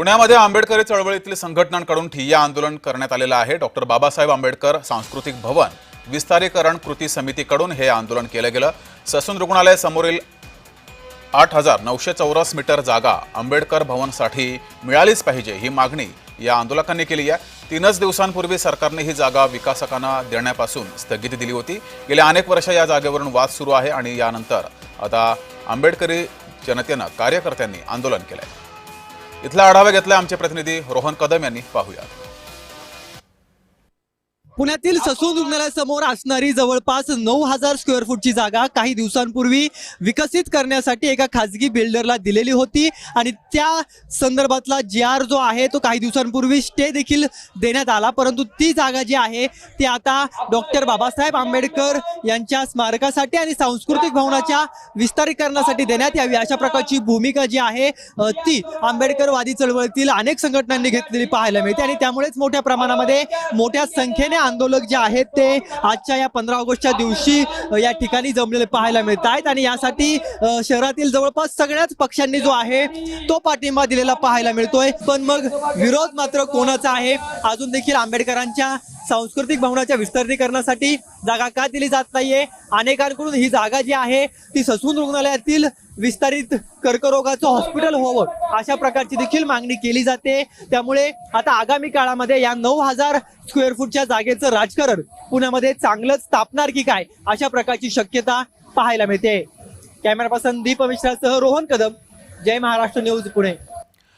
पुण्यामध्ये आंबेडकरी चळवळीतील संघटनांकडून ठिय्या आंदोलन करण्यात आलेलं आहे. डॉक्टर बाबासाहेब आंबेडकर सांस्कृतिक भवन विस्तारीकरण कृती समितीकडून हे आंदोलन केलं गेलं. ससून रुग्णालय समोरील आठ हजार नऊशे चौरस मीटर जागा आंबेडकर भवनसाठी मिळालीच पाहिजे ही मागणी या आंदोलकांनी केली आहे. तीनच दिवसांपूर्वी सरकारने ही जागा विकासकांना देण्यापासून स्थगिती दिली होती. गेल्या अनेक वर्ष या जागेवरून वाद सुरू आहे आणि यानंतर आता आंबेडकरी जनतेनं कार्यकर्त्यांनी आंदोलन केलं आहे इथला आढावा घेतलाय आमचे प्रतिनिधी रोहन कदम यांनी. पाहूया पुण्यातील ससून रुग्णालयासमोर असणारी जवळपास नऊ हजार स्क्वेअर फूटची जागा काही दिवसांपूर्वी विकसित करण्यासाठी एका खाजगी बिल्डरला दिलेली होती. आणि त्या संदर्भातला जी आर जो आहे तो काही दिवसांपूर्वी स्टे देखील देण्यात आला. परंतु ती जागा जी आहे ती आता डॉक्टर बाबासाहेब आंबेडकर यांच्या स्मारकासाठी आणि सांस्कृतिक भवनाच्या विस्तारीकरणासाठी देण्यात यावी अशा प्रकारची भूमिका जी आहे ती आंबेडकरवादी चळवळीतील अनेक संघटनांनी घेतलेली पाहायला मिळते. आणि त्यामुळेच मोठ्या प्रमाणामध्ये मोठ्या संख्येने आंदोलक जे आहेत ते आजच्या या पंधरा ऑगस्टच्या दिवशी या ठिकाणी जमलेले पाहायला मिळत आहेत. आणि यासाठी शहरातील जवळपास सगळ्याच पक्षांनी जो आहे तो पाठिंबा दिलेला पाहायला मिळतोय. पण मग विरोध मात्र कोणाचा आहे? अजून देखील आंबेडकरांच्या सांस्कृतिक भवनाच्या विस्तारीकरणासाठी जागा का दिली जात नाहीये? अनेकांकडून ही जागा जी आहे ती ससून रुग्णालयातील विस्तारित कर्करोगाचं हॉस्पिटल व्हावं अशा प्रकारची देखील मागणी केली जाते. त्यामुळे आता आगामी काळामध्ये या नऊ हजार स्क्वेअर फूटच्या जागेचं राजकारण पुण्यामध्ये चांगलंच तापणार की काय अशा प्रकारची शक्यता पाहायला मिळते. कॅमेरा पर्सन दीप मिश्रासह रोहन कदम जय महाराष्ट्र न्यूज पुणे.